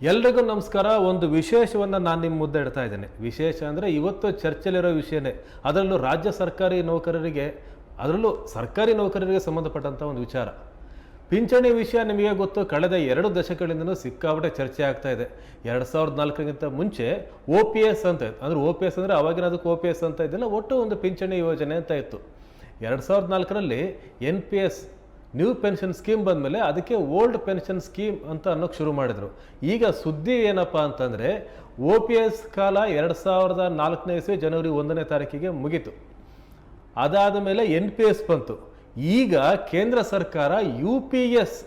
ಎಲ್ರಿಗೂ ನಮಸ್ಕಾರ. ಒಂದು ವಿಶೇಷವನ್ನು ನಾನು ನಿಮ್ಮ ಮುದ್ದೆ ಇಡ್ತಾ ಇದ್ದೇನೆ. ವಿಶೇಷ ಅಂದರೆ ಇವತ್ತು ಚರ್ಚೆಲಿರೋ ವಿಷಯನೇ. ಅದರಲ್ಲೂ ರಾಜ್ಯ ಸರ್ಕಾರಿ ನೌಕರರಿಗೆ, ಅದರಲ್ಲೂ ಸರ್ಕಾರಿ ನೌಕರರಿಗೆ ಸಂಬಂಧಪಟ್ಟಂಥ ಒಂದು ವಿಚಾರ. ಪಿಂಚಣಿ ವಿಷಯ ನಿಮಗೆ ಗೊತ್ತು, ಕಳೆದ ಎರಡು ದಶಕಗಳಿಂದಲೂ ಸಿಕ್ಕಾಪಟ್ಟೆ ಚರ್ಚೆ ಆಗ್ತಾ ಇದೆ. ಎರಡು ಸಾವಿರದ ನಾಲ್ಕರಿಗಿಂತ ಮುಂಚೆ ಒ ಪಿ ಎಸ್ ಅಂತ ಇತ್ತು. ಅಂದರೆ ಒ ಪಿ ಎಸ್ ಅಂದರೆ ಅವಾಗಿನ ಅದಕ್ಕೆ ಒ ಪಿ ಎಸ್ ಅಂತ ಇದ್ದಿಲ್ಲ, ಒಟ್ಟು ಒಂದು ಪಿಂಚಣಿ ಯೋಜನೆ ಅಂತ ಇತ್ತು. ಎರಡು ಸಾವಿರದ ನಾಲ್ಕರಲ್ಲಿ N P S new pension scheme ಬಂದಮೇಲೆ ಅದಕ್ಕೆ ಓಲ್ಡ್ ಪೆನ್ಷನ್ ಸ್ಕೀಮ್ ಅಂತ ಅನ್ನೋಕೆ ಶುರು ಮಾಡಿದರು. ಈಗ ಸುದ್ದಿ ಏನಪ್ಪ ಅಂತಂದರೆ ಒ ಪಿ ಎಸ್ ಕಾಲ ಎರಡು ಸಾವಿರದ ನಾಲ್ಕನೇ ಇಸ್ವಿ ಜನವರಿ ಒಂದನೇ ತಾರೀಕಿಗೆ ಮುಗೀತು. ಅದಾದ ಮೇಲೆ ಎನ್ ಪಿ ಎಸ್ ಬಂತು. ಈಗ ಕೇಂದ್ರ ಸರ್ಕಾರ ಯು ಪಿ ಎಸ್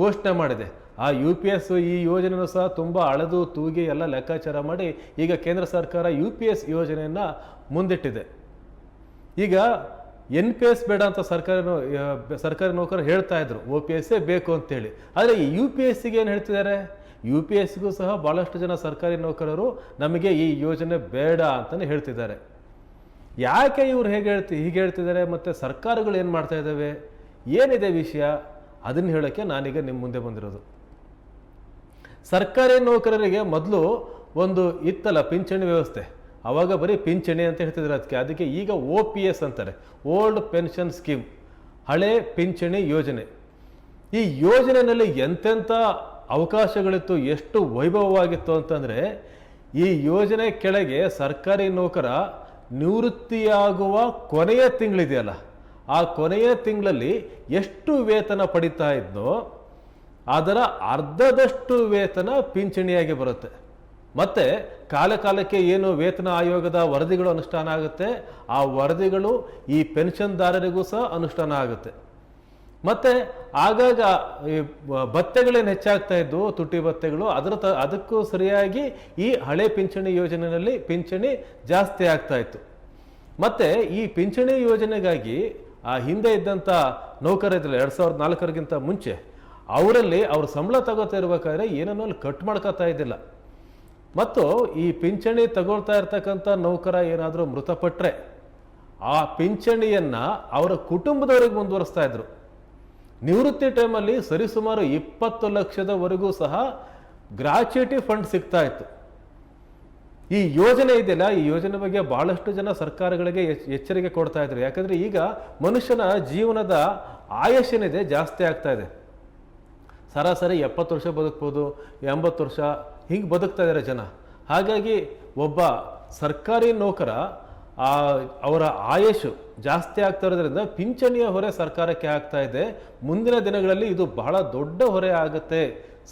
ಘೋಷಣೆ ಮಾಡಿದೆ. ಆ ಯು ಪಿ ಎಸ್ ಈ ಯೋಜನೆಯೂ ಸಹ ತುಂಬ ಅಳೆದು, ತೂಗಿ ಎಲ್ಲ ಲೆಕ್ಕಾಚಾರ ಮಾಡಿ ಈಗ ಕೇಂದ್ರ ಸರ್ಕಾರ ಯು ಪಿ ಎಸ್ ಯೋಜನೆಯನ್ನು ಮುಂದಿಟ್ಟಿದೆ. ಈಗ ಎನ್ ಪಿ ಎಸ್ ಬೇಡ ಅಂತ ಸರ್ಕಾರಿ ಸರ್ಕಾರಿ ನೌಕರರು ಹೇಳ್ತಾ ಇದ್ರು ಒ ಪಿ ಎಸ್ಸೇ ಬೇಕು ಅಂತೇಳಿ. ಆದರೆ ಯು ಪಿ ಎಸ್ಸಿಗೆ ಏನು ಹೇಳ್ತಿದ್ದಾರೆ? ಯು ಪಿ ಎಸ್ಸಿಗೂ ಸಹ ಭಾಳಷ್ಟು ಜನ ಸರ್ಕಾರಿ ನೌಕರರು ನಮಗೆ ಈ ಯೋಜನೆ ಬೇಡ ಅಂತಲೇ ಹೇಳ್ತಿದ್ದಾರೆ. ಯಾಕೆ ಇವ್ರು ಹೇಗೆ ಹೇಳ್ತಿ, ಹೀಗೆ ಹೇಳ್ತಿದ್ದಾರೆ? ಮತ್ತು ಸರ್ಕಾರಗಳು ಏನು ಮಾಡ್ತಾ ಇದ್ದಾವೆ? ಏನಿದೆ ವಿಷಯ? ಅದನ್ನು ಹೇಳೋಕ್ಕೆ ನಾನೀಗ ನಿಮ್ಮ ಮುಂದೆ ಬಂದಿರೋದು. ಸರ್ಕಾರಿ ನೌಕರರಿಗೆ ಮೊದಲು ಒಂದು ಇತ್ತಲ್ಲ ಪಿಂಚಣಿ ವ್ಯವಸ್ಥೆ. ಅವಾಗ ಬರೀ ಪಿಂಚಣಿ ಅಂತ ಹೇಳ್ತಿದ್ರು ಅದಕ್ಕೆ. ಅದಕ್ಕೆ ಈಗ ಒ ಪಿ ಎಸ್ ಅಂತಾರೆ ಓಲ್ಡ್ ಪೆನ್ಷನ್ ಸ್ಕೀಮ್ ಹಳೆ ಪಿಂಚಣಿ ಯೋಜನೆ. ಈ ಯೋಜನೆಯಲ್ಲಿ ಎಂತೆಂಥ ಅವಕಾಶಗಳಿತ್ತು, ಎಷ್ಟು ವೈಭವವಾಗಿತ್ತು ಅಂತಂದರೆ, ಈ ಯೋಜನೆ ಕೆಳಗೆ ಸರ್ಕಾರಿ ನೌಕರ ನಿವೃತ್ತಿಯಾಗುವ ಕೊನೆಯ ತಿಂಗಳಿದೆಯಲ್ಲ, ಆ ಕೊನೆಯ ತಿಂಗಳಲ್ಲಿ ಎಷ್ಟು ವೇತನ ಪಡಿತಾ ಇದ್ನೋ ಅದರ ಅರ್ಧದಷ್ಟು ವೇತನ ಪಿಂಚಣಿಯಾಗಿ ಬರುತ್ತೆ. ಮತ್ತೆ ಕಾಲಕಾಲಕ್ಕೆ ಏನು ವೇತನ ಆಯೋಗದ ವರದಿಗಳು ಅನುಷ್ಠಾನ ಆಗುತ್ತೆ, ಆ ವರದಿಗಳು ಈ ಪೆನ್ಷನ್ದಾರರಿಗೂ ಸಹ ಅನುಷ್ಠಾನ ಆಗುತ್ತೆ. ಮತ್ತು ಆಗಾಗ ಈ ಭತ್ತೆಗಳೇನು ಹೆಚ್ಚಾಗ್ತಾ ಇದ್ವು ತುಟ್ಟಿ ಭತ್ತೆಗಳು ಅದರ ತ, ಅದಕ್ಕೂ ಸರಿಯಾಗಿ ಈ ಹಳೆ ಪಿಂಚಣಿ ಯೋಜನೆಯಲ್ಲಿ ಪಿಂಚಣಿ ಜಾಸ್ತಿ ಆಗ್ತಾ ಇತ್ತು. ಮತ್ತು ಈ ಪಿಂಚಣಿ ಯೋಜನೆಗಾಗಿ ಆ ಹಿಂದೆ ಇದ್ದಂಥ ನೌಕರರಿದ್ರಲ್ಲ ಎರಡು ಸಾವಿರದ ನಾಲ್ಕರಿಗಿಂತ ಮುಂಚೆ, ಅವರಲ್ಲಿ ಅವ್ರ ಸಂಬಳ ತಗೋತಾ ಇರ್ಬೇಕಾದ್ರೆ ಏನನ್ನೋ ಅಲ್ಲಿ ಕಟ್ ಮಾಡ್ಕೋತಾ ಇದ್ದಿಲ್ಲ. ಮತ್ತು ಈ ಪಿಂಚಣಿ ತಗೊಳ್ತಾ ಇರ್ತಕ್ಕಂಥ ನೌಕರ ಏನಾದರೂ ಮೃತಪಟ್ಟರೆ ಆ ಪಿಂಚಣಿಯನ್ನು ಅವರ ಕುಟುಂಬದವರಿಗೆ ಮುಂದುವರಿಸ್ತಾ ಇದ್ರು. ನಿವೃತ್ತಿ ಟೈಮಲ್ಲಿ ಸರಿಸುಮಾರು ಇಪ್ಪತ್ತು ಲಕ್ಷದವರೆಗೂ ಸಹ ಗ್ರಾಚ್ಯುಟಿ ಫಂಡ್ ಸಿಗ್ತಾ ಇತ್ತು. ಈ ಯೋಜನೆ ಇದೆಯಲ್ಲ? ಈ ಯೋಜನೆ ಬಗ್ಗೆ ಬಹಳಷ್ಟು ಜನ ಸರ್ಕಾರಗಳಿಗೆ ಎಚ್- ಎಚ್ಚರಿಕೆ ಕೊಡ್ತಾ ಇದ್ರು. ಯಾಕಂದರೆ ಈಗ ಮನುಷ್ಯನ ಜೀವನದ ಆಯಸ್ಸೇನಿದೆ, ಜಾಸ್ತಿ ಆಗ್ತಾ ಇದೆ. ಸರಾಸರಿ ಎಪ್ಪತ್ತು ವರ್ಷ ಬದುಕ್ಬೋದು, ಎಂಬತ್ತು ವರ್ಷ ಹಿಂಗೆ ಬದುಕ್ತಾ ಇದ್ದಾರೆ ಜನ. ಹಾಗಾಗಿ ಒಬ್ಬ ಸರ್ಕಾರಿ ನೌಕರ ಅವರ ಆಯಸ್ಸು ಜಾಸ್ತಿ ಆಗ್ತಾ ಇರೋದ್ರಿಂದ ಪಿಂಚಣಿಯ ಹೊರೆ ಸರ್ಕಾರಕ್ಕೆ ಆಗ್ತಾ ಇದೆ. ಮುಂದಿನ ದಿನಗಳಲ್ಲಿ ಇದು ಬಹಳ ದೊಡ್ಡ ಹೊರೆ ಆಗುತ್ತೆ.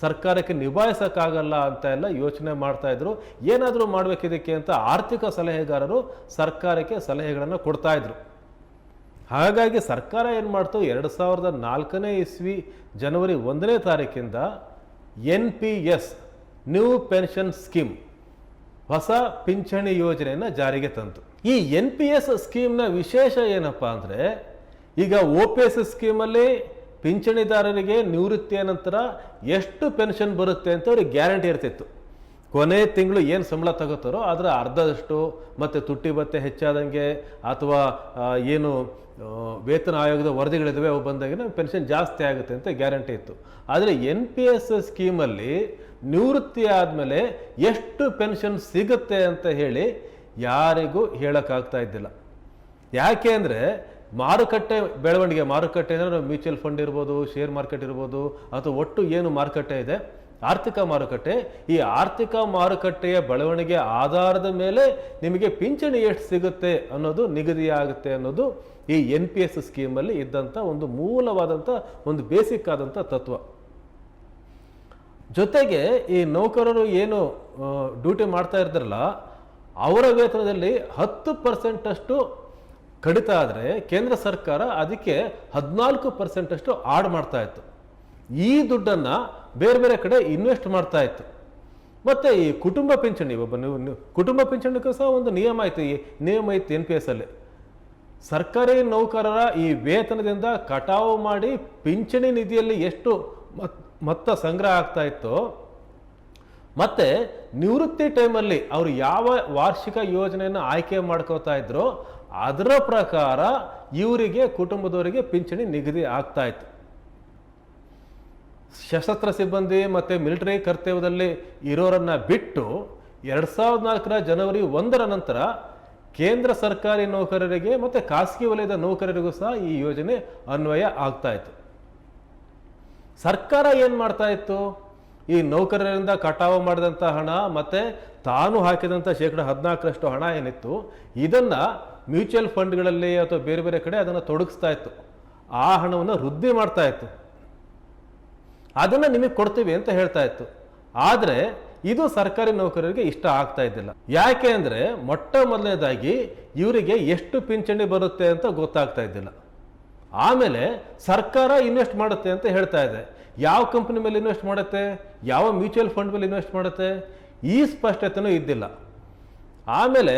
ಸರ್ಕಾರಕ್ಕೆ ನಿಭಾಯಿಸೋಕ್ಕಾಗಲ್ಲ ಅಂತ ಎಲ್ಲ ಯೋಚನೆ ಮಾಡ್ತಾ ಇದ್ರು. ಏನಾದರೂ ಮಾಡ್ಬೇಕಿದಕ್ಕೆ ಅಂತ ಆರ್ಥಿಕ ಸಲಹೆಗಾರರು ಸರ್ಕಾರಕ್ಕೆ ಸಲಹೆಗಳನ್ನು ಕೊಡ್ತಾ ಇದ್ರು. ಹಾಗಾಗಿ ಸರ್ಕಾರ ಏನು ಮಾಡ್ತು? ಎರಡು ಸಾವಿರದ ನಾಲ್ಕನೇ ಇಸ್ವಿ ಜನವರಿ ಒಂದನೇ ತಾರೀಕಿಂದ N P S new pension scheme ಹೊಸ ಪಿಂಚಣಿ ಯೋಜನೆಯನ್ನು ಜಾರಿಗೆ ತಂತು. ಈ ಎನ್ ಪಿ ಎಸ್ ಸ್ಕೀಮ್ನ ವಿಶೇಷ ಏನಪ್ಪ ಅಂದರೆ, ಈಗ ಒ ಪಿ ಎಸ್ ಸ್ಕೀಮಲ್ಲಿ ಪಿಂಚಣಿದಾರರಿಗೆ ನಿವೃತ್ತಿಯ ನಂತರ ಎಷ್ಟು ಪೆನ್ಷನ್ ಬರುತ್ತೆ ಅಂತ ಅವ್ರಿಗೆ ಗ್ಯಾರಂಟಿ ಇರ್ತಿತ್ತು. ಕೊನೆ ತಿಂಗಳು ಏನು ಸಂಬಳ ತಗೋತಾರೋ ಅದರ ಅರ್ಧದಷ್ಟು ಮತ್ತು ತುಟ್ಟಿ ಭತ್ತೆ ಹೆಚ್ಚಾದಂಗೆ ಅಥವಾ ಏನು ವೇತನ ಆಯೋಗದ ವರದಿಗಳಿದ್ದಾವೆ ಅವು ಬಂದಾಗ ಪೆನ್ಷನ್ ಜಾಸ್ತಿ ಆಗುತ್ತೆ ಅಂತ ಗ್ಯಾರಂಟಿ ಇತ್ತು. ಆದರೆ ಎನ್ ಪಿ ಎಸ್ ಸ್ಕೀಮಲ್ಲಿ ನಿವೃತ್ತಿ ಆದಮೇಲೆ ಎಷ್ಟು ಪೆನ್ಷನ್ ಸಿಗುತ್ತೆ ಅಂತ ಹೇಳಿ ಯಾರಿಗೂ ಹೇಳೋಕ್ಕಾಗ್ತಾ ಇದ್ದಿಲ್ಲ. ಯಾಕೆ ಅಂದರೆ ಮಾರುಕಟ್ಟೆ ಬೆಳವಣಿಗೆ, ಮಾರುಕಟ್ಟೆ ಅಂದರೆ ಮ್ಯೂಚುವಲ್ ಫಂಡ್ ಇರ್ಬೋದು ಶೇರ್ ಮಾರ್ಕೆಟ್ ಇರ್ಬೋದು, ಅಥವಾ ಒಟ್ಟು ಏನು ಮಾರುಕಟ್ಟೆ ಇದೆ ಆರ್ಥಿಕ ಮಾರುಕಟ್ಟೆ, ಈ ಆರ್ಥಿಕ ಮಾರುಕಟ್ಟೆಯ ಬೆಳವಣಿಗೆ ಆಧಾರದ ಮೇಲೆ ನಿಮಗೆ ಪಿಂಚಣಿ ಎಷ್ಟು ಸಿಗುತ್ತೆ ಅನ್ನೋದು ನಿಗದಿಯಾಗುತ್ತೆ ಅನ್ನೋದು ಈ ಎನ್ ಪಿ ಎಸ್ ಸ್ಕೀಮಲ್ಲಿ ಇದ್ದಂಥ ಒಂದು ಮೂಲವಾದಂಥ ಒಂದು ಬೇಸಿಕ್ ಆದಂಥ ತತ್ವ. ಜೊತೆಗೆ ಈ ನೌಕರರು ಏನು ಡ್ಯೂಟಿ ಮಾಡ್ತಾ ಇರ್ತಾರಲ್ಲ, ಅವರ ವೇತನದಲ್ಲಿ ಹತ್ತು ಪರ್ಸೆಂಟಷ್ಟು ಕಡಿತ ಆದರೆ ಕೇಂದ್ರ ಸರ್ಕಾರ ಅದಕ್ಕೆ ಹದಿನಾಲ್ಕು ಪರ್ಸೆಂಟಷ್ಟು ಆಡ್ ಮಾಡ್ತಾ ಇತ್ತು. ಈ ದುಡ್ಡನ್ನು ಬೇರೆ ಬೇರೆ ಕಡೆ ಇನ್ವೆಸ್ಟ್ ಮಾಡ್ತಾ ಇತ್ತು. ಮತ್ತೆ ಈ ಕುಟುಂಬ ಪಿಂಚಣಿ, ಒಬ್ಬ ನೀವು ಕುಟುಂಬ ಪಿಂಚಣಿಗೂ ಸಹ ಒಂದು ನಿಯಮ ಆಯಿತು ಈ ನಿಯಮ ಇತ್ತು ಎನ್ ಪಿ ಎಸ್ ಅಲ್ಲಿ. ಸರ್ಕಾರಿ ನೌಕರರ ಈ ವೇತನದಿಂದ ಕಟಾವು ಮಾಡಿ ಪಿಂಚಣಿ ನಿಧಿಯಲ್ಲಿ ಎಷ್ಟು ಮತ್- ಮೊತ್ತ ಸಂಗ್ರಹ ಆಗ್ತಾ ಇತ್ತು, ಮತ್ತೆ ನಿವೃತ್ತಿ ಟೈಮಲ್ಲಿ ಅವರು ಯಾವ ವಾರ್ಷಿಕ ಯೋಜನೆಯನ್ನು ಆಯ್ಕೆ ಮಾಡ್ಕೋತಾ ಇದ್ರೋ, ಅದರ ಪ್ರಕಾರ ಇವರಿಗೆ, ಕುಟುಂಬದವರಿಗೆ ಪಿಂಚಣಿ ನಿಗದಿ ಆಗ್ತಾ ಇತ್ತು. ಸಶಸ್ತ್ರ ಸಿಬ್ಬಂದಿ ಮತ್ತು ಮಿಲಿಟರಿ ಕರ್ತವ್ಯದಲ್ಲಿ ಇರೋರನ್ನ ಬಿಟ್ಟು ಎರಡು ಸಾವಿರದ ನಾಲ್ಕರ ಜನವರಿ ಒಂದರ ನಂತರ ಕೇಂದ್ರ ಸರ್ಕಾರಿ ನೌಕರರಿಗೆ ಮತ್ತು ಖಾಸಗಿ ವಲಯದ ನೌಕರರಿಗೂ ಸಹ ಈ ಯೋಜನೆ ಅನ್ವಯ ಆಗ್ತಾ ಇತ್ತು. ಸರ್ಕಾರ ಏನು ಮಾಡ್ತಾ ಇತ್ತು? ಈ ನೌಕರರಿಂದ ಕಟಾವು ಮಾಡಿದಂಥ ಹಣ ಮತ್ತು ತಾನು ಹಾಕಿದಂಥ ಶೇಕಡ ಹದಿನಾಲ್ಕರಷ್ಟು ಹಣ ಏನಿತ್ತು? ಇದನ್ನು ಮ್ಯೂಚುವಲ್ ಫಂಡ್ಗಳಲ್ಲಿ ಅಥವಾ ಬೇರೆ ಬೇರೆ ಕಡೆ ಅದನ್ನು ತೊಡಗಿಸ್ತಾ ಇತ್ತು. ಆ ಹಣವನ್ನು ವೃದ್ಧಿ ಮಾಡ್ತಾ ಇತ್ತು. ಅದನ್ನು ನಿಮಗೆ ಕೊಡ್ತೀವಿ ಅಂತ ಹೇಳ್ತಾ ಇತ್ತು. ಆದರೆ ಇದು ಸರ್ಕಾರಿ ನೌಕರರಿಗೆ ಇಷ್ಟ ಆಗ್ತಾ ಇದ್ದಿಲ್ಲ. ಯಾಕೆ ಅಂದರೆ ಮೊಟ್ಟ ಮೊದಲನೇದಾಗಿ ಇವರಿಗೆ ಎಷ್ಟು ಪಿಂಚಣಿ ಬರುತ್ತೆ ಅಂತ ಗೊತ್ತಾಗ್ತಾ ಇದ್ದಿಲ್ಲ. ಆಮೇಲೆ ಸರ್ಕಾರ ಇನ್ವೆಸ್ಟ್ ಮಾಡುತ್ತೆ ಅಂತ ಹೇಳ್ತಾ ಇದೆ. ಯಾವ ಕಂಪನಿ ಮೇಲೆ ಇನ್ವೆಸ್ಟ್ ಮಾಡುತ್ತೆ? ಯಾವ ಮ್ಯೂಚುವಲ್ ಫಂಡ್ ಮೇಲೆ ಇನ್ವೆಸ್ಟ್ ಮಾಡುತ್ತೆ? ಈ ಸ್ಪಷ್ಟತೆನೂ ಇದ್ದಿಲ್ಲ. ಆಮೇಲೆ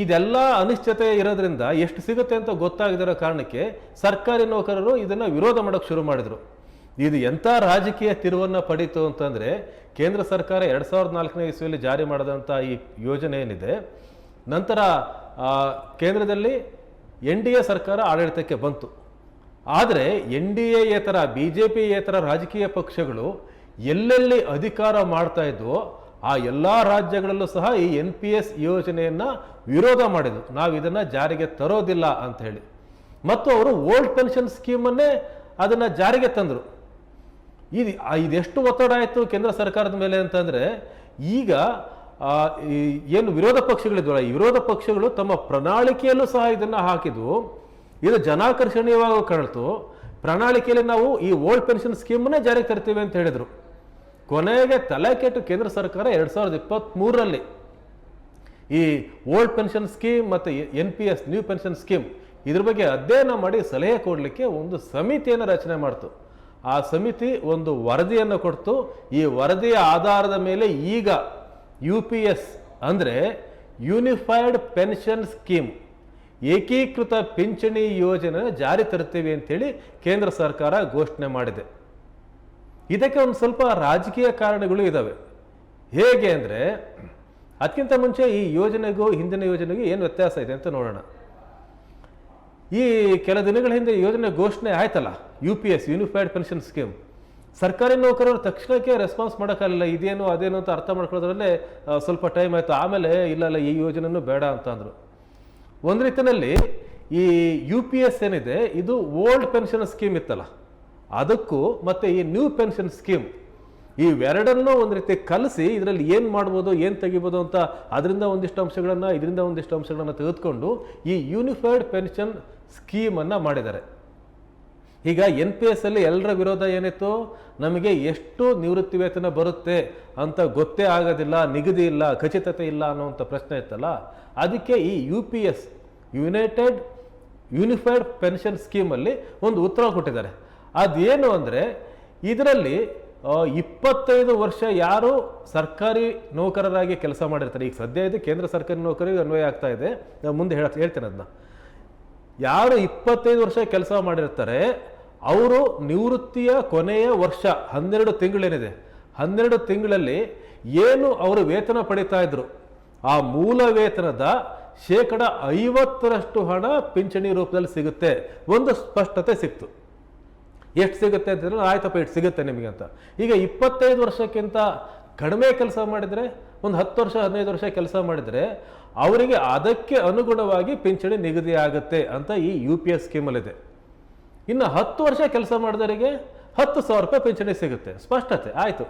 ಇದೆಲ್ಲ ಅನಿಶ್ಚಿತೆ ಇರೋದ್ರಿಂದ ಎಷ್ಟು ಸಿಗುತ್ತೆ ಅಂತ ಗೊತ್ತಾಗದಿರೋ ಕಾರಣಕ್ಕೆ ಸರ್ಕಾರಿ ನೌಕರರು ಇದನ್ನು ವಿರೋಧ ಮಾಡೋಕ್ಕೆ ಶುರು ಮಾಡಿದರು. ಇದು ಎಂಥ ರಾಜಕೀಯ ತಿರುವನ್ನು ಪಡೀತು ಅಂತಂದರೆ ಕೇಂದ್ರ ಸರ್ಕಾರ ಎರಡು ಸಾವಿರದ ನಾಲ್ಕನೇ ಇಸ್ವಿಯಲ್ಲಿ ಜಾರಿ ಮಾಡಿದಂಥ ಈ ಯೋಜನೆ ಏನಿದೆ, ನಂತರ ಕೇಂದ್ರದಲ್ಲಿ ಎನ್ ಡಿ ಎ ಸರ್ಕಾರ ಆಡಳಿತಕ್ಕೆ ಬಂತು. ಆದರೆ ಎನ್ ಡಿ ಎತರ ಬಿ ಜೆ ಪಿಯೇತರ ರಾಜಕೀಯ ಪಕ್ಷಗಳು ಎಲ್ಲೆಲ್ಲಿ ಅಧಿಕಾರ ಮಾಡ್ತಾ ಇದ್ವೋ ಆ ಎಲ್ಲ ರಾಜ್ಯಗಳಲ್ಲೂ ಸಹ ಈ ಎನ್ ಪಿ ಎಸ್ ಯೋಜನೆಯನ್ನು ವಿರೋಧ ಮಾಡಿದ್ರು. ನಾವು ಇದನ್ನು ಜಾರಿಗೆ ತರೋದಿಲ್ಲ ಅಂತ ಹೇಳಿ. ಮತ್ತು ಅವರು ಓಲ್ಡ್ ಪೆನ್ಷನ್ ಸ್ಕೀಮನ್ನೇ ಅದನ್ನು ಜಾರಿಗೆ ತಂದರು. ಇದು ಇದೆಷ್ಟು ಒತ್ತಡ ಆಯಿತು ಕೇಂದ್ರ ಸರ್ಕಾರದ ಮೇಲೆ ಅಂತಂದರೆ, ಈಗ ಏನು ವಿರೋಧ ಪಕ್ಷಗಳಿದ್ವಲ್ಲ, ಈ ವಿರೋಧ ಪಕ್ಷಗಳು ತಮ್ಮ ಪ್ರಣಾಳಿಕೆಯಲ್ಲೂ ಸಹ ಇದನ್ನು ಹಾಕಿದ್ವು ಇದು ಜನಾಕರ್ಷಣೀಯವಾಗಿ ಕಾಣ್ತು ಪ್ರಣಾಳಿಕೆಯಲ್ಲಿ ನಾವು ಈ ಓಲ್ಡ್ ಪೆನ್ಷನ್ ಸ್ಕೀಮನ್ನೇ ಜಾರಿಗೆ ತರ್ತೀವಿ ಅಂತ ಹೇಳಿದರು. ಕೊನೆಗೆ ತಲೆ ಕೆಟ್ಟು ಕೇಂದ್ರ ಸರ್ಕಾರ ಎರಡು ಸಾವಿರದ ಇಪ್ಪತ್ತ್ಮೂರರಲ್ಲಿ ಈ ಓಲ್ಡ್ ಪೆನ್ಷನ್ ಸ್ಕೀಮ್ ಮತ್ತು N P S new pension scheme ಇದ್ರ ಬಗ್ಗೆ ಅಧ್ಯಯನ ಮಾಡಿ ಸಲಹೆ ಕೊಡಲಿಕ್ಕೆ ಒಂದು ಸಮಿತಿಯನ್ನು ರಚನೆ ಮಾಡ್ತು. ಆ ಸಮಿತಿ ಒಂದು ವರದಿಯನ್ನು ಕೊಡ್ತು. ಈ ವರದಿಯ ಆಧಾರದ ಮೇಲೆ ಈಗ ಯು ಪಿ ಎಸ್ ಅಂದರೆ ಯೂನಿಫೈಡ್ ಪೆನ್ಷನ್ ಸ್ಕೀಮ್ ಏಕೀಕೃತ ಪಿಂಚಣಿ ಯೋಜನೆ ಜಾರಿ ತರ್ತೀವಿ ಅಂತೇಳಿ ಕೇಂದ್ರ ಸರ್ಕಾರ ಘೋಷಣೆ ಮಾಡಿದೆ. ಇದಕ್ಕೆ ಒಂದು ಸ್ವಲ್ಪ ರಾಜಕೀಯ ಕಾರಣಗಳು ಇದ್ದಾವೆ ಹೇಗೆ ಅಂದರೆ, ಅದಕ್ಕಿಂತ ಮುಂಚೆ ಈ ಯೋಜನೆಗೂ, ಹಿಂದಿನ ಯೋಜನೆಗೂ ಏನು ವ್ಯತ್ಯಾಸ ಇದೆ ಅಂತ ನೋಡೋಣ. ಈ ಕೆಲ ದಿನಗಳ ಹಿಂದೆ ಯೋಜನೆ ಘೋಷಣೆ ಆಯ್ತಲ್ಲ? U P S unified pension scheme ಸರ್ಕಾರಿ ನೌಕರರು ತಕ್ಷಣಕ್ಕೆ ರೆಸ್ಪಾನ್ಸ್ ಮಾಡೋಕ್ಕಾಗಲಿಲ್ಲ. ಇದೇನು ಅದೇನು ಅಂತ ಅರ್ಥ ಮಾಡ್ಕೊಳ್ಳೋದ್ರಲ್ಲೇ ಸ್ವಲ್ಪ ಟೈಮ್ ಆಯಿತು. ಆಮೇಲೆ, ಇಲ್ಲ ಇಲ್ಲ, ಈ ಯೋಜನೆನೂ ಬೇಡ ಅಂತ ಅಂದರು. ಒಂದು ರೀತಿಯಲ್ಲಿ ಈ ಯು ಪಿ ಎಸ್ ಏನಿದೆ, ಇದು ಓಲ್ಡ್ ಪೆನ್ಷನ್ ಸ್ಕೀಮ್ ಇತ್ತಲ್ಲ. ಅದಕ್ಕೂ ಮತ್ತು ಈ ನ್ಯೂ ಪೆನ್ಷನ್ ಸ್ಕೀಮ್ ಇವೆರಡನ್ನೂ ಒಂದು ರೀತಿ ಕಲಿಸಿ ಇದರಲ್ಲಿ ಏನು ಮಾಡ್ಬೋದು, ಏನು ತೆಗಿಬೋದು ಅಂತ ಅದರಿಂದ ಒಂದಿಷ್ಟು ಅಂಶಗಳನ್ನು, ಇದರಿಂದ ಒಂದಿಷ್ಟು ಅಂಶಗಳನ್ನು ತೆಗೆದುಕೊಂಡು ಈ ಯೂನಿಫೈಡ್ ಪೆನ್ಷನ್ ಸ್ಕೀಮನ್ನು ಮಾಡಿದ್ದಾರೆ. ಈಗ ಎನ್ ಪಿ ಎಸ್ ಅಲ್ಲಿ ಎಲ್ಲರ ವಿರೋಧ ಏನಿತ್ತು? ನಮಗೆ ಎಷ್ಟು ನಿವೃತ್ತಿ ವೇತನ ಬರುತ್ತೆ ಅಂತ ಗೊತ್ತೇ ಆಗೋದಿಲ್ಲ, ನಿಗದಿ ಇಲ್ಲ, ಖಚಿತತೆ ಇಲ್ಲ ಅನ್ನುವಂಥ ಪ್ರಶ್ನೆ ಇತ್ತಲ್ಲ? ಅದಕ್ಕೆ ಈ U P S united unified pension ಸ್ಕೀಮಲ್ಲಿ ಒಂದು ಉತ್ತರ ಕೊಟ್ಟಿದ್ದಾರೆ. ಅದೇನು ಅಂದರೆ, ಇದರಲ್ಲಿ ಇಪ್ಪತ್ತೈದು ವರ್ಷ ಯಾರು ಸರ್ಕಾರಿ ನೌಕರರಾಗಿ ಕೆಲಸ ಮಾಡಿರ್ತಾರೆ? ಈಗ ಸದ್ಯ ಇದು, ಕೇಂದ್ರ ಸರ್ಕಾರಿ ನೌಕರಿಗೆ ಅನ್ವಯ ಆಗ್ತಾ ಇದೆ. ಮುಂದೆ ಹೇಳ, ಹೇಳ್ತೇನೆ ಅದನ್ನ ಯಾರು ಇಪ್ಪತ್ತೈದು ವರ್ಷ ಕೆಲಸ ಮಾಡಿರ್ತಾರೆ, ಅವರು ನಿವೃತ್ತಿಯ ಕೊನೆಯ ವರ್ಷ, ಹನ್ನೆರಡು ತಿಂಗಳೇನಿದೆ? ಹನ್ನೆರಡು ತಿಂಗಳಲ್ಲಿ ಏನು ಅವರು ವೇತನ ಪಡಿತಾ ಇದ್ರು? ಆ ಮೂಲ ವೇತನದ ಶೇಕಡ ಐವತ್ತರಷ್ಟು ಹಣ ಪಿಂಚಣಿ ರೂಪದಲ್ಲಿ ಸಿಗುತ್ತೆ. ಒಂದು ಸ್ಪಷ್ಟತೆ ಸಿಕ್ತು. ಎಷ್ಟು ಸಿಗುತ್ತೆ ಅಂತಂದ್ರೆ ಆಯ್ತಪ್ಪ ಎಷ್ಟು ಸಿಗುತ್ತೆ ನಿಮಗೆ ಅಂತ. ಈಗ ಇಪ್ಪತ್ತೈದು ವರ್ಷಕ್ಕಿಂತ ಕಡಿಮೆ ಕೆಲಸ ಮಾಡಿದರೆ, ಒಂದು ಹತ್ತು ವರ್ಷ, ಹದಿನೈದು ವರ್ಷ ಕೆಲಸ ಮಾಡಿದರೆ, ಅವರಿಗೆ ಅದಕ್ಕೆ ಅನುಗುಣವಾಗಿ ಪಿಂಚಣಿ ನಿಗದಿ ಆಗುತ್ತೆ ಅಂತ ಈ ಯು ಪಿ ಎಸ್ ಸ್ಕೀಮಲ್ಲಿದೆ. ಇನ್ನು ಹತ್ತು ವರ್ಷ ಕೆಲಸ ಮಾಡಿದವರಿಗೆ ಹತ್ತು ಸಾವಿರ ರೂಪಾಯಿ ಪಿಂಚಣಿ ಸಿಗುತ್ತೆ. ಸ್ಪಷ್ಟತೆ, ಆಯಿತು.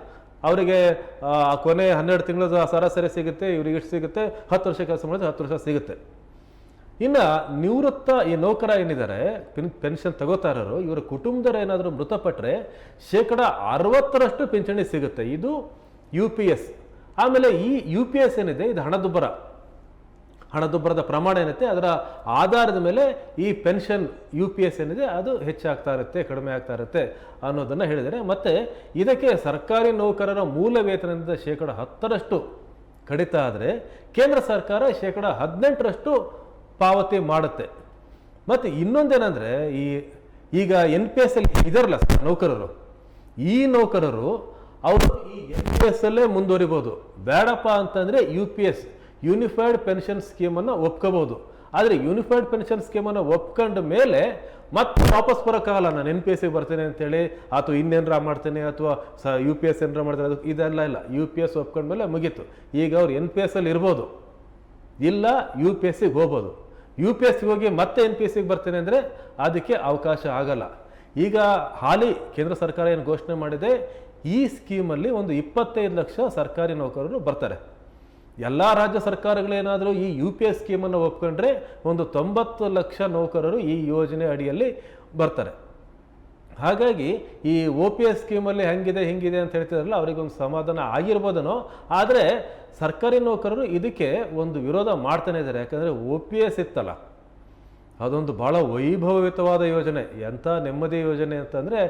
ಅವರಿಗೆ ಕೊನೆ ಹನ್ನೆರಡು ತಿಂಗಳ ಸರಾಸರಿ ಸಿಗುತ್ತೆ, ಇವ್ರಿಗೆ ಎಷ್ಟು ಸಿಗುತ್ತೆ, ಹತ್ತು ವರ್ಷ ಕೆಲಸ ಮಾಡಿದ್ರೆ ಹತ್ತು ವರ್ಷ ಸಿಗುತ್ತೆ. ಇನ್ನು ನಿವೃತ್ತ ಈ ನೌಕರ ಏನಿದ್ದಾರೆ, ಪಿನ್, ಪೆನ್ಷನ್ ತಗೋತಾ ಇರೋರು, ಇವರ ಕುಟುಂಬದವರು ಏನಾದರೂ ಮೃತಪಟ್ಟರೆ ಶೇಕಡ ಅರವತ್ತರಷ್ಟು ಪಿಂಚಣಿ ಸಿಗುತ್ತೆ. ಇದು ಯು ಪಿ ಎಸ್. ಆಮೇಲೆ ಈ ಯು ಪಿ ಎಸ್ ಏನಿದೆ, ಇದು ಹಣದುಬ್ಬರ. ಹಣದುಬ್ಬರದ ಪ್ರಮಾಣ ಏನಿದೆ, ಅದರ ಆಧಾರದ ಮೇಲೆ ಈ ಪೆನ್ಷನ್ ಯು ಪಿ ಎಸ್ ಏನಿದೆ, ಅದು ಹೆಚ್ಚಾಗ್ತಾ ಇರುತ್ತೆ, ಕಡಿಮೆ ಆಗ್ತಾ ಇರುತ್ತೆ ಅನ್ನೋದನ್ನು ಹೇಳಿದರೆ ಮತ್ತು ಇದಕ್ಕೆ ಸರ್ಕಾರಿ ನೌಕರರ ಮೂಲ ವೇತನದಿಂದ ಶೇಕಡ ಹತ್ತರಷ್ಟು ಕಡಿತ ಆದರೆ ಕೇಂದ್ರ ಸರ್ಕಾರ ಶೇಕಡ ಹದಿನೆಂಟರಷ್ಟು ಪಾವತಿ ಮಾಡುತ್ತೆ. ಮತ್ತು ಇನ್ನೊಂದೇನೆಂದರೆ ಈ ಈಗ ಎನ್ ಪಿ ಎಸ್ ಅಲ್ಲಿ ಇದಾರಲ್ಲ ಸರ್ ನೌಕರರು. ಈ ನೌಕರರು ಅವರು ಈ ಎನ್ ಪಿ ಎಸ್ ಅಲ್ಲೇ ಮುಂದುವರಿಬೋದು. ಬೇಡಪ್ಪ ಅಂತಂದರೆ U P S unified pension ಸ್ಕೀಮನ್ನು ಒಪ್ಕೋಬೋದು. ಆದರೆ ಯೂನಿಫೈಡ್ ಪೆನ್ಷನ್ ಸ್ಕೀಮನ್ನು ಒಪ್ಕೊಂಡ ಮೇಲೆ ಮತ್ತೆ ವಾಪಸ್ ಬರೋಕ್ಕಾಗಲ್ಲ. ನಾನು ಎನ್ ಪಿ ಎಸ್ ಸಿ ಬರ್ತೇನೆ ಅಂತೇಳಿ ಅಥವಾ ಇನ್ನೇನರ ಮಾಡ್ತೇನೆ ಅಥವಾ ಸ ಯು ಪಿ ಎಸ್ ಏನರ ಮಾಡ್ತಾರೆ ಅದು ಇದೆಲ್ಲ ಇಲ್ಲ. ಯು ಪಿ ಎಸ್ ಒಪ್ಕೊಂಡ್ಮೇಲೆ ಮುಗೀತು. ಈಗ ಅವ್ರು ಎನ್ ಪಿ ಎಸ್ ಅಲ್ಲಿ ಇರ್ಬೋದು. ಇಲ್ಲ ಯು ಪಿ ಎಸ್ಸಿಗೆ ಹೋಗ್ಬೋದು. ಯು ಪಿ ಎಸ್ ಹೋಗಿ ಮತ್ತೆ ಎನ್ ಪಿ ಎಸ್ ಸಿಗೆ ಬರ್ತೇನೆ ಅಂದರೆ ಅದಕ್ಕೆ ಅವಕಾಶ ಆಗಲ್ಲ. ಈಗ ಹಾಲಿ ಕೇಂದ್ರ ಸರ್ಕಾರ ಏನು ಘೋಷಣೆ ಮಾಡಿದೆ, ಈ ಸ್ಕೀಮಲ್ಲಿ ಒಂದು ಇಪ್ಪತ್ತೈದು ಲಕ್ಷ ಸರ್ಕಾರಿ ನೌಕರರು ಬರ್ತಾರೆ. ಎಲ್ಲ ರಾಜ್ಯ ಸರ್ಕಾರಗಳೇನಾದರೂ ಈ ಯು ಪಿ ಎಸ್ ಸ್ಕೀಮನ್ನು ಒಪ್ಕೊಂಡ್ರೆ ಒಂದು ತೊಂಬತ್ತು ಲಕ್ಷ ನೌಕರರು ಈ ಯೋಜನೆ ಅಡಿಯಲ್ಲಿ ಬರ್ತಾರೆ. ಹಾಗಾಗಿ ಈ ಒ ಪಿ ಎಸ್ ಸ್ಕೀಮಲ್ಲಿ ಹೆಂಗಿದೆ, ಹಿಂಗಿದೆ ಅಂತ ಹೇಳ್ತಿದ್ರಲ್ಲ, ಅವರಿಗೊಂದು ಸಮಾಧಾನ ಆಗಿರ್ಬೋದನೋ. ಆದರೆ ಸರ್ಕಾರಿ ನೌಕರರು ಇದಕ್ಕೆ ಒಂದು ವಿರೋಧ ಮಾಡ್ತಾನೆ ಇದ್ದಾರೆ. ಯಾಕಂದರೆ ಒ ಪಿ ಎಸ್ ಇತ್ತಲ್ಲ. ಅದೊಂದು ಭಾಳ ವೈಭವಯುತವಾದ ಯೋಜನೆ. ಎಂಥ ನೆಮ್ಮದಿ ಯೋಜನೆ ಅಂತಂದರೆ,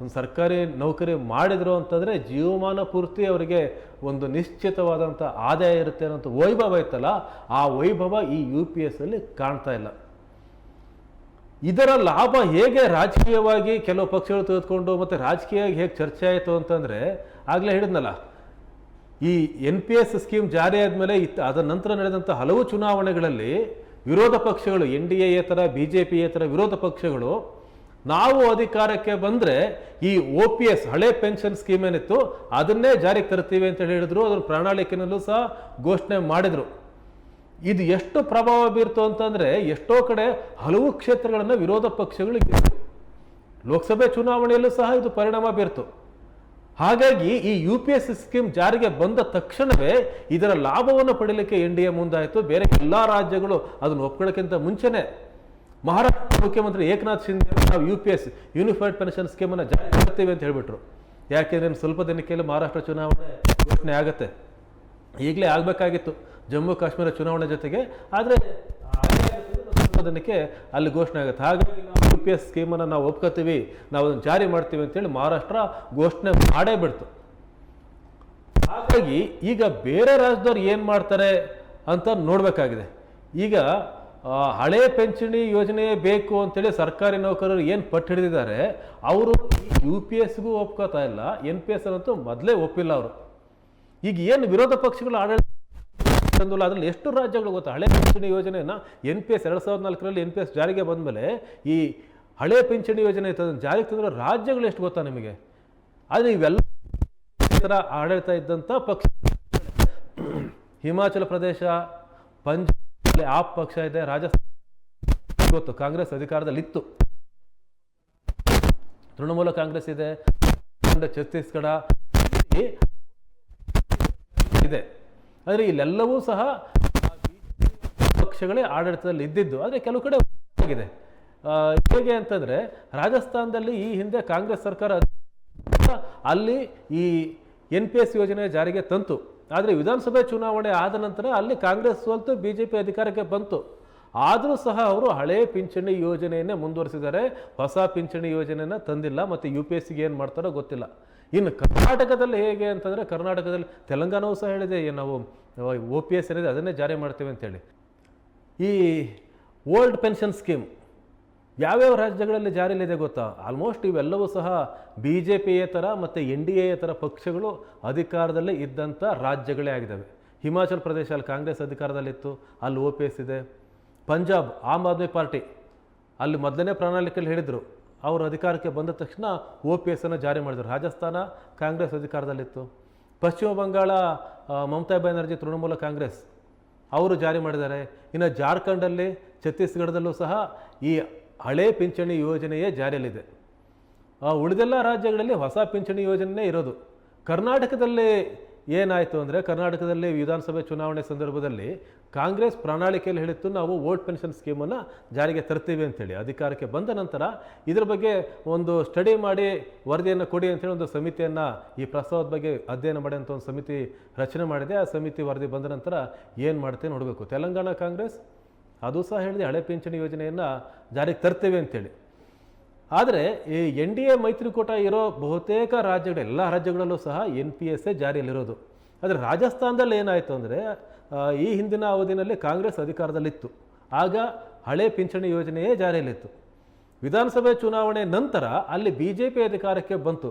ಒಂದು ಸರ್ಕಾರಿ ನೌಕರಿ ಮಾಡಿದ್ರು ಅಂತಂದರೆ ಜೀವಮಾನ ಪೂರ್ತಿ ಅವರಿಗೆ ಒಂದು ನಿಶ್ಚಿತವಾದಂಥ ಆದಾಯ ಇರುತ್ತೆ ಅನ್ನೋಂಥ ವೈಭವ ಇತ್ತಲ್ಲ, ಆ ವೈಭವ ಈ ಯು ಪಿ ಎಸ್ಸಲ್ಲಿ ಕಾಣ್ತಾ ಇಲ್ಲ. ಇದರ ಲಾಭ ಹೇಗೆ ರಾಜಕೀಯವಾಗಿ ಕೆಲವು ಪಕ್ಷಗಳು ತೆಗೆದುಕೊಂಡು ಮತ್ತು ರಾಜಕೀಯವಾಗಿ ಹೇಗೆ ಚರ್ಚೆ ಆಯಿತು ಅಂತಂದರೆ ಆಗಲೇ ಹೇಳಿದ್ನಲ್ಲ, ಈ ಎನ್ ಪಿ ಎಸ್ ಸ್ಕೀಮ್ ಜಾರಿ ಆದಮೇಲೆ ಇತ್ತು ಅದರ ನಂತರ ನಡೆದಂಥ ಹಲವು ಚುನಾವಣೆಗಳಲ್ಲಿ ವಿರೋಧ ಪಕ್ಷಗಳು ಎನ್ ಡಿ ಎ ಥರ ಬಿ ಜೆ ಪಿ ಥರ ವಿರೋಧ ಪಕ್ಷಗಳು ನಾವು ಅಧಿಕಾರಕ್ಕೆ ಬಂದರೆ ಈ ಒ ಪಿ ಎಸ್ ಹಳೆ ಪೆನ್ಷನ್ ಸ್ಕೀಮ್ ಏನಿತ್ತು ಅದನ್ನೇ ಜಾರಿಗೆ ತರ್ತೀವಿ ಅಂತ ಹೇಳಿದ್ರು. ಅದರ ಪ್ರಣಾಳಿಕೆನಲ್ಲೂ ಸಹ ಘೋಷಣೆ ಮಾಡಿದರು. ಇದು ಎಷ್ಟು ಪ್ರಭಾವ ಬೀರ್ತು ಅಂತಂದ್ರೆ ಎಷ್ಟೋ ಕಡೆ ಹಲವು ಕ್ಷೇತ್ರಗಳನ್ನು ವಿರೋಧ ಪಕ್ಷಗಳು ಗೆದ್ದು ಲೋಕಸಭೆ ಚುನಾವಣೆಯಲ್ಲೂ ಸಹ ಇದು ಪರಿಣಾಮ ಬೀರ್ತು. ಹಾಗಾಗಿ ಈ ಯು ಪಿ ಎಸ್ ಸ್ಕೀಮ್ ಜಾರಿಗೆ ಬಂದ ತಕ್ಷಣವೇ ಇದರ ಲಾಭವನ್ನು ಪಡೀಲಿಕ್ಕೆ ಎನ್ ಡಿ ಎ ಮುಂದಾಯಿತು. ಬೇರೆ ಎಲ್ಲ ರಾಜ್ಯಗಳು ಅದನ್ನು ಒಪ್ಕೊಳ್ಳೋಕ್ಕಿಂತ ಮುಂಚೆನೆ ಮಹಾರಾಷ್ಟ್ರ ಮುಖ್ಯಮಂತ್ರಿ ಏಕನಾಥ್ ಶಿಂದೆ ನಾವು U P S unified pension ಸ್ಕೀಮನ್ನು ಜಾರಿ ಮಾಡ್ತೀವಿ ಅಂತ ಹೇಳಿಬಿಟ್ರು. ಯಾಕೆಂದ್ರೆ ಸ್ವಲ್ಪ ದಿನಕ್ಕೆಲ್ಲ ಮಹಾರಾಷ್ಟ್ರ ಚುನಾವಣೆ ಘೋಷಣೆ ಆಗುತ್ತೆ. ಈಗಲೇ ಆಗಬೇಕಾಗಿತ್ತು. ಜಮ್ಮು ಕಾಶ್ಮೀರ ಚುನಾವಣೆ ಜೊತೆಗೆ, ಆದರೆ ಅಲ್ಲಿ ಘೋಷಣೆ ಆಗುತ್ತೆ. ಹಾಗಾಗಿ ನಾವು ಯು ಪಿ ಎಸ್ ಸ್ಕೀಮನ್ನು ನಾವು ಒಪ್ಕೋತೀವಿ, ನಾವು ಅದನ್ನು ಜಾರಿ ಮಾಡ್ತೀವಿ ಅಂತೇಳಿ ಮಹಾರಾಷ್ಟ್ರ ಘೋಷಣೆ ಮಾಡೇ ಬಿಡ್ತು. ಹಾಗಾಗಿ ಈಗ ಬೇರೆ ರಾಜ್ಯದವ್ರು ಏನು ಮಾಡ್ತಾರೆ ಅಂತ ನೋಡಬೇಕಾಗಿದೆ. ಈಗ ಹಳೆ ಪಿಂಚಣಿ ಯೋಜನೆ ಬೇಕು ಅಂತೇಳಿ ಸರ್ಕಾರಿ ನೌಕರರು ಏನು ಪಟ್ಟು ಹಿಡಿದಿದ್ದಾರೆ, ಅವರು ಯು ಪಿ ಎಸ್ಗೂ ಒಪ್ಕೋತಾ ಇಲ್ಲ ಎನ್ ಪಿ ಎಸ್ ಅಂತೂ ಮೊದಲೇ ಒಪ್ಪಿಲ್ಲ ಅವರು. ಈಗ ಏನು ವಿರೋಧ ಪಕ್ಷಗಳು ಆಡಳಿತ ತಂದಿಲ್ಲ ಅದರಲ್ಲಿ ಎಷ್ಟು ರಾಜ್ಯಗಳು ಗೊತ್ತಾ ಹಳೆ ಪಿಂಚಣಿ ಯೋಜನೆಯನ್ನು ಎನ್ ಪಿ ಎಸ್ ಎರಡು ಸಾವಿರದ ನಾಲ್ಕರಲ್ಲಿ ಎನ್ ಪಿ ಎಸ್ ಜಾರಿಗೆ ಬಂದಮೇಲೆ ಈ ಹಳೆ ಪಿಂಚಣಿ ಯೋಜನೆ ಇತ್ತು ಅದನ್ನು ಜಾರಿಗೆ ತಂದಿರೋ ರಾಜ್ಯಗಳು ಎಷ್ಟು ಗೊತ್ತಾ ನಿಮಗೆ ಆದರೆ ಇವೆಲ್ಲ ಥರ ಆಡಳಿತ ಇದ್ದಂಥ ಪಕ್ಷ ಹಿಮಾಚಲ ಪ್ರದೇಶ ಪಂಜಾಬ್ ಆ ಪಕ್ಷ ಇದೆ ರಾಜಸ್ಥಾನ ಗೊತ್ತು ಕಾಂಗ್ರೆಸ್ ಅಧಿಕಾರದಲ್ಲಿ ಇತ್ತು ತೃಣಮೂಲ ಕಾಂಗ್ರೆಸ್ ಇದೆ ಛತ್ತೀಸ್ಗಢ ಇದೆ ಆದರೆ ಇಲ್ಲೆಲ್ಲವೂ ಸಹ ಪಕ್ಷಗಳೇ ಆಡಳಿತದಲ್ಲಿ ಇದ್ದಿದ್ದು. ಆದರೆ ಕೆಲವು ಕಡೆ ಆಗಿದೆ. ಹೇಗೆ ಅಂತಂದರೆ ರಾಜಸ್ಥಾನದಲ್ಲಿ ಈ ಹಿಂದೆ ಕಾಂಗ್ರೆಸ್ ಸರ್ಕಾರ ಅಲ್ಲಿ ಈ ಎನ್ ಪಿ ಎಸ್ ಯೋಜನೆ ಜಾರಿಗೆ ತಂತು. ಆದರೆ ವಿಧಾನಸಭೆ ಚುನಾವಣೆ ಆದ ನಂತರ ಅಲ್ಲಿ ಕಾಂಗ್ರೆಸ್ ಸೋಲ್ತು ಬಿ ಜೆ ಪಿ ಅಧಿಕಾರಕ್ಕೆ ಬಂತು. ಆದರೂ ಸಹ ಅವರು ಹಳೆ ಪಿಂಚಣಿ ಯೋಜನೆಯನ್ನೇ ಮುಂದುವರಿಸಿದ್ದಾರೆ. ಹೊಸ ಪಿಂಚಣಿ ಯೋಜನೆಯನ್ನು ತಂದಿಲ್ಲ ಮತ್ತು ಯು ಪಿ ಎಸ್ ಸಿಗೆ ಏನು ಮಾಡ್ತಾರೋ ಗೊತ್ತಿಲ್ಲ. ಇನ್ನು ಕರ್ನಾಟಕದಲ್ಲಿ ಹೇಗೆ ಅಂತಂದರೆ ಕರ್ನಾಟಕದಲ್ಲಿ ತೆಲಂಗಾಣವೂ ಸಹ ಹೇಳಿದೆ ನಾವು ಒ ಪಿ ಎಸ್ ಏನಿದೆ ಅದನ್ನೇ ಜಾರಿ ಮಾಡ್ತೇವೆ ಅಂತೇಳಿ. ಈ ಓಲ್ಡ್ ಪೆನ್ಷನ್ ಸ್ಕೀಮ್ ಯಾವ್ಯಾವ ರಾಜ್ಯಗಳಲ್ಲಿ ಜಾರಿಯಲ್ಲಿದೆ ಗೊತ್ತಾ? ಆಲ್ಮೋಸ್ಟ್ ಇವೆಲ್ಲವೂ ಸಹ ಬಿ ಜೆ ಪಿಯೇತರ ಮತ್ತು ಎನ್ ಡಿ ಎತರ ಪಕ್ಷಗಳು ಅಧಿಕಾರದಲ್ಲಿ ಇದ್ದಂಥ ರಾಜ್ಯಗಳೇ ಆಗಿದ್ದಾವೆ. ಹಿಮಾಚಲ್ ಪ್ರದೇಶ ಅಲ್ಲಿ ಕಾಂಗ್ರೆಸ್ ಅಧಿಕಾರದಲ್ಲಿತ್ತು, ಅಲ್ಲಿ ಓ ಪಿ ಎಸ್ ಇದೆ. ಪಂಜಾಬ್ ಆಮ್ ಆದ್ಮಿ ಪಾರ್ಟಿ. ಅಲ್ಲಿ ಮೊದಲನೇ ಪ್ರಣಾಳಿಕೆಯಲ್ಲಿ ಹೇಳಿದರು. ಅವರು ಅಧಿಕಾರಕ್ಕೆ ಬಂದ ತಕ್ಷಣ ಒ ಪಿ ಎಸ್ ಅನ್ನು ಜಾರಿ ಮಾಡಿದರು. ರಾಜಸ್ಥಾನ ಕಾಂಗ್ರೆಸ್ ಅಧಿಕಾರದಲ್ಲಿತ್ತು. ಪಶ್ಚಿಮ ಬಂಗಾಳ ಮಮತಾ ಬ್ಯಾನರ್ಜಿ, ತೃಣಮೂಲ ಕಾಂಗ್ರೆಸ್, ಅವರು ಜಾರಿ ಮಾಡಿದ್ದಾರೆ. ಇನ್ನು ಜಾರ್ಖಂಡಲ್ಲಿ, ಛತ್ತೀಸ್ಗಢದಲ್ಲೂ ಸಹ ಈ ಹಳೆ ಪಿಂಚಣಿ ಯೋಜನೆಯೇ ಜಾರಿಯಲ್ಲಿದೆ. ಉಳಿದೆಲ್ಲ ರಾಜ್ಯಗಳಲ್ಲಿ ಹೊಸ ಪಿಂಚಣಿ ಯೋಜನೆಯೇ ಇರೋದು. ಕರ್ನಾಟಕದಲ್ಲಿ ಏನಾಯಿತು ಅಂದರೆ ಕರ್ನಾಟಕದಲ್ಲಿ ವಿಧಾನಸಭೆ ಚುನಾವಣೆ ಸಂದರ್ಭದಲ್ಲಿ ಕಾಂಗ್ರೆಸ್ ಪ್ರಣಾಳಿಕೆಯಲ್ಲಿ ಹೇಳಿತ್ತು, ನಾವು ವೋಟ್ ಪೆನ್ಷನ್ ಸ್ಕೀಮನ್ನು ಜಾರಿಗೆ ತರ್ತೀವಿ ಅಂತೇಳಿ. ಅಧಿಕಾರಕ್ಕೆ ಬಂದ ನಂತರ ಇದರ ಬಗ್ಗೆ ಒಂದು ಸ್ಟಡಿ ಮಾಡಿ ವರದಿಯನ್ನು ಕೊಡಿ ಅಂತೇಳಿ ಒಂದು ಸಮಿತಿಯನ್ನು ಈ ಪ್ರಸ್ತಾವದ ಬಗ್ಗೆ ಅಧ್ಯಯನ ಮಾಡಿ ಅಂತ ಒಂದು ಸಮಿತಿ ರಚನೆ ಮಾಡಿದೆ. ಆ ಸಮಿತಿ ವರದಿ ಬಂದ ನಂತರ ಏನು ಮಾಡುತ್ತೆ ನೋಡಬೇಕು. ತೆಲಂಗಾಣ ಕಾಂಗ್ರೆಸ್, ಅದು ಸಹ ಹೇಳಿದೆ, ಹಳೆ ಪಿಂಚಣಿ ಯೋಜನೆಯನ್ನು ಜಾರಿಗೆ ತರ್ತೇವೆ ಅಂತೇಳಿ. ಆದರೆ ಈ ಎನ್ ಡಿ ಎ ಮೈತ್ರಿಕೂಟ ಇರೋ ಬಹುತೇಕ ರಾಜ್ಯಗಳು, ಎಲ್ಲ ರಾಜ್ಯಗಳಲ್ಲೂ ಸಹ ಎನ್ ಪಿ ಎಸ್ ಜಾರಿಯಲ್ಲಿರೋದು. ಆದರೆ ರಾಜಸ್ಥಾನದಲ್ಲಿ ಏನಾಯಿತು ಅಂದರೆ ಈ ಹಿಂದಿನ ಅವಧಿನಲ್ಲಿ ಕಾಂಗ್ರೆಸ್ ಅಧಿಕಾರದಲ್ಲಿತ್ತು. ಆಗ ಹಳೆ ಪಿಂಚಣಿ ಯೋಜನೆಯೇ ಜಾರಿಯಲ್ಲಿತ್ತು. ವಿಧಾನಸಭೆ ಚುನಾವಣೆ ನಂತರ ಅಲ್ಲಿ ಬಿ ಜೆ ಪಿ ಅಧಿಕಾರಕ್ಕೆ ಬಂತು.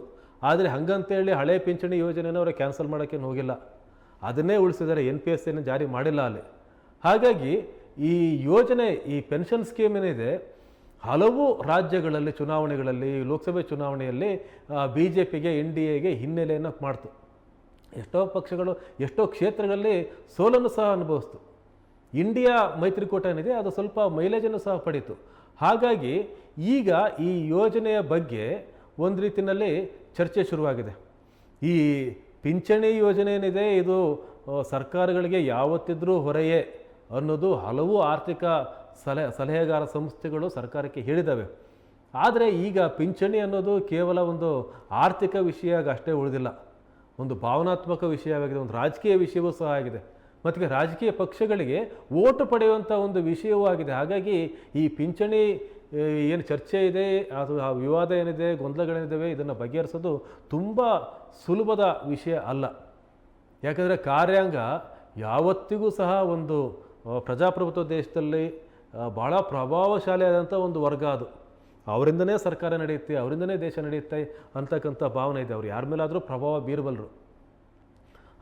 ಆದರೆ ಹಂಗಂತೇಳಿ ಹಳೆ ಪಿಂಚಣಿ ಯೋಜನೆಯನ್ನು ಅವರು ಕ್ಯಾನ್ಸಲ್ ಮಾಡೋಕ್ಕೇನು ಹೋಗಿಲ್ಲ. ಅದನ್ನೇ ಉಳಿಸಿದ್ದಾರೆ ಎನ್ ಪಿ ಎಸ್ ಏನು ಜಾರಿ ಮಾಡಿಲ್ಲ ಅಲ್ಲಿ. ಹಾಗಾಗಿ ಈ ಯೋಜನೆ, ಈ ಪೆನ್ಷನ್ ಸ್ಕೀಮ್ ಏನಿದೆ ಹಲವು ರಾಜ್ಯಗಳಲ್ಲಿ ಚುನಾವಣೆಗಳಲ್ಲಿ, ಲೋಕಸಭೆ ಚುನಾವಣೆಯಲ್ಲಿ ಬಿ ಜೆ ಪಿಗೆ ಎನ್ ಡಿ ಎಗೆ ಹಿನ್ನೆಲೆಯನ್ನು ಮಾಡ್ತು. ಎಷ್ಟೋ ಪಕ್ಷಗಳು, ಎಷ್ಟೋ ಕ್ಷೇತ್ರಗಳಲ್ಲಿ ಸೋಲನ್ನು ಸಹ ಅನುಭವಿಸ್ತು. ಇಂಡಿಯಾ ಮೈತ್ರಿಕೂಟ ಏನಿದೆ, ಅದು ಸ್ವಲ್ಪ ಮೈಲೇಜನ್ನು ಸಹ ಪಡೀತು. ಹಾಗಾಗಿ ಈಗ ಈ ಯೋಜನೆಯ ಬಗ್ಗೆ ಒಂದು ರೀತಿಯಲ್ಲಿ ಚರ್ಚೆ ಶುರುವಾಗಿದೆ. ಈ ಪಿಂಚಣಿ ಯೋಜನೆ ಏನಿದೆ, ಇದು ಸರ್ಕಾರಗಳಿಗೆ ಯಾವತ್ತಿದ್ರೂ ಹೊರೆಯೇ ಅನ್ನೋದು ಹಲವು ಆರ್ಥಿಕ ಸಲಹೆ ಸಲಹೆಗಾರ ಸಂಸ್ಥೆಗಳು ಸರ್ಕಾರಕ್ಕೆ ಹೇಳಿದ್ದಾವೆ ಆದರೆ ಈಗ ಪಿಂಚಣಿ ಅನ್ನೋದು ಕೇವಲ ಒಂದು ಆರ್ಥಿಕ ವಿಷಯ ಅಷ್ಟೇ ಉಳಿದಿಲ್ಲ. ಒಂದು ಭಾವನಾತ್ಮಕ ವಿಷಯವಾಗಿದೆ, ಒಂದು ರಾಜಕೀಯ ವಿಷಯವೂ ಸಹ ಆಗಿದೆ. ಮತ್ತು ರಾಜಕೀಯ ಪಕ್ಷಗಳಿಗೆ ಓಟು ಪಡೆಯುವಂಥ ಒಂದು ವಿಷಯವೂ ಆಗಿದೆ. ಹಾಗಾಗಿ ಈ ಪಿಂಚಣಿ ಏನು ಚರ್ಚೆ ಇದೆ, ಅದು ಆ ವಿವಾದ ಏನಿದೆ ಗೊಂದಲಗಳೇನಿದ್ದಾವೆ ಇದನ್ನು ಬಗೆಹರಿಸೋದು ತುಂಬ ಸುಲಭದ ವಿಷಯ ಅಲ್ಲ. ಯಾಕಂದರೆ ಕಾರ್ಯಾಂಗ ಯಾವತ್ತಿಗೂ ಸಹ ಒಂದು ಪ್ರಜಾಪ್ರಭುತ್ವ ದೇಶದಲ್ಲಿ ಪ್ರಭಾವಶಾಲಿ ಪ್ರಭಾವಶಾಲಿಯಾದಂಥ ಒಂದು ವರ್ಗ ಅದು. ಅವರಿಂದನೇ ಸರ್ಕಾರ ನಡೆಯುತ್ತೆ, ಅವರಿಂದನೇ ದೇಶ ನಡೆಯುತ್ತೆ ಅಂತಕ್ಕಂಥ ಭಾವನೆ ಇದೆ. ಅವ್ರು ಯಾರ ಮೇಲಾದರೂ ಪ್ರಭಾವ ಬೀರಬಲ್ಲರು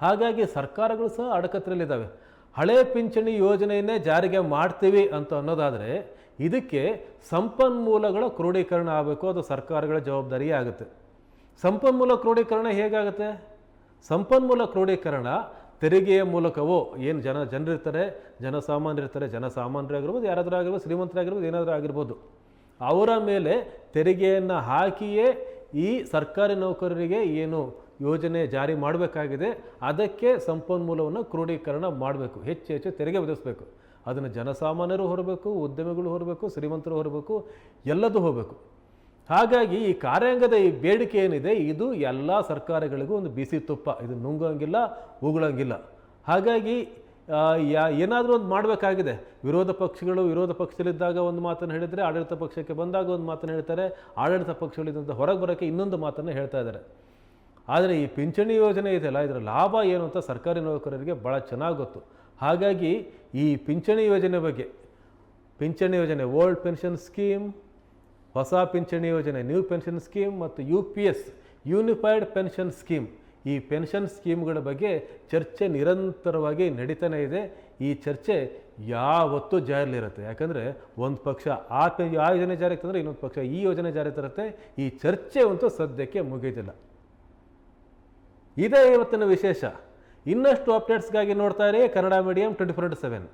ಹಾಗಾಗಿ ಸರ್ಕಾರಗಳು ಸಹ ಅಡಕತ್ರಲ್ಲಿದ್ದಾವೆ ಹಳೆ ಪಿಂಚಣಿ ಯೋಜನೆಯನ್ನೇ ಜಾರಿಗೆ ಮಾಡ್ತೀವಿ ಅಂತ ಅನ್ನೋದಾದರೆ ಇದಕ್ಕೆ ಸಂಪನ್ಮೂಲಗಳ ಕ್ರೋಢೀಕರಣ ಆಗಬೇಕು, ಅದು ಸರ್ಕಾರಗಳ ಜವಾಬ್ದಾರಿಯೇ ಆಗುತ್ತೆ. ಸಂಪನ್ಮೂಲ ಕ್ರೋಢೀಕರಣ ಹೇಗಾಗುತ್ತೆ? ಸಂಪನ್ಮೂಲ ಕ್ರೋಢೀಕರಣ ತೆರಿಗೆಯ ಮೂಲಕವೋ ಏನು ಜನ ಜನರಿರ್ತಾರೆ, ಜನಸಾಮಾನ್ಯರಿರ್ತಾರೆ, ಜನಸಾಮಾನ್ಯರಾಗಿರ್ಬೋದು ಯಾರಾದರೂ ಆಗಿರ್ಬೋದು ಶ್ರೀಮಂತರಾಗಿರ್ಬೋದು, ಏನಾದರೂ ಆಗಿರ್ಬೋದು, ಅವರ ಮೇಲೆ ತೆರಿಗೆಯನ್ನು ಹಾಕಿಯೇ ಈ ಸರ್ಕಾರಿ ನೌಕರರಿಗೆ ಏನು ಯೋಜನೆ ಜಾರಿ ಮಾಡಬೇಕಾಗಿದೆ, ಅದಕ್ಕೆ ಸಂಪನ್ಮೂಲವನ್ನು ಕ್ರೋಢೀಕರಣ ಮಾಡಬೇಕು, ಹೆಚ್ಚು ಹೆಚ್ಚು ತೆರಿಗೆ ವಿಧಿಸಬೇಕು ಅದನ್ನು ಜನಸಾಮಾನ್ಯರು ಹೊರಬೇಕು, ಉದ್ಯಮಿಗಳು ಹೊರಬೇಕು, ಶ್ರೀಮಂತರು ಹೊರಬೇಕು, ಎಲ್ಲದೂ ಹೋಗಬೇಕು. ಹಾಗಾಗಿ ಈ ಕಾರ್ಯಾಂಗದ ಈ ಬೇಡಿಕೆ ಏನಿದೆ, ಇದು ಎಲ್ಲ ಸರ್ಕಾರಗಳಿಗೂ ಒಂದು ಬಿಸಿ ತುಪ್ಪ. ಇದು ನುಂಗೋಂಗಿಲ್ಲ ಉಗುಳಂಗಿಲ್ಲ. ಹಾಗಾಗಿ ಯಾ, ಏನಾದರೂ ಒಂದು ಮಾಡಬೇಕಾಗಿದೆ. ವಿರೋಧ ಪಕ್ಷಗಳು ವಿರೋಧ ಪಕ್ಷದಲ್ಲಿದ್ದಾಗ ಒಂದು ಮಾತನ್ನು ಹೇಳಿದರೆ, ಆಡಳಿತ ಪಕ್ಷಕ್ಕೆ ಬಂದಾಗ ಒಂದು ಮಾತನ್ನು ಹೇಳ್ತಾರೆ, ಆಡಳಿತ ಪಕ್ಷಗಳಿದ್ದಂಥ ಹೊರಗೆ ಬರೋಕ್ಕೆ ಇನ್ನೊಂದು ಮಾತನ್ನು ಹೇಳ್ತಾ ಇದ್ದಾರೆ. ಆದರೆ ಈ ಪಿಂಚಣಿ ಯೋಜನೆ ಇದೆಯಲ್ಲ, ಇದರ ಲಾಭ ಏನು ಅಂತ ಸರ್ಕಾರಿ ನೌಕರರಿಗೆ ಭಾಳ ಚೆನ್ನಾಗಿ ಗೊತ್ತು. ಹಾಗಾಗಿ ಈ ಪಿಂಚಣಿ ಯೋಜನೆ ಬಗ್ಗೆ, ಪಿಂಚಣಿ ಯೋಜನೆ ಓಲ್ಡ್ ಪೆನ್ಷನ್ ಸ್ಕೀಮ್ ಹೊಸ ಪಿಂಚಣಿ ಯೋಜನೆ ನ್ಯೂ ಪೆನ್ಷನ್ ಸ್ಕೀಮ್ ಮತ್ತು U P S unified pension scheme ಈ ಪೆನ್ಷನ್ ಸ್ಕೀಮ್ಗಳ ಬಗ್ಗೆ ಚರ್ಚೆ ನಿರಂತರವಾಗಿ ನಡೀತಾನೆ ಇದೆ. ಈ ಚರ್ಚೆ ಯಾವತ್ತೂ ಜಾರಿಲಿರುತ್ತೆ ಯಾಕಂದರೆ ಒಂದು ಪಕ್ಷ ಆ ಆ ಯೋಜನೆ ಜಾರಿಗೆ ತಂದರೆ ಇನ್ನೊಂದು ಪಕ್ಷ ಈ ಯೋಜನೆ ಜಾರಿಗೆ ತರುತ್ತೆ. ಈ ಚರ್ಚೆ ಅಂತೂ ಸದ್ಯಕ್ಕೆ ಮುಗಿದಿಲ್ಲ. ಇದೇ ಇವತ್ತಿನ ವಿಶೇಷ. ಇನ್ನಷ್ಟು ಅಪ್ಡೇಟ್ಸ್ಗಾಗಿ ನೋಡ್ತಾ ಇರಿ Kannada Medium twenty four into seven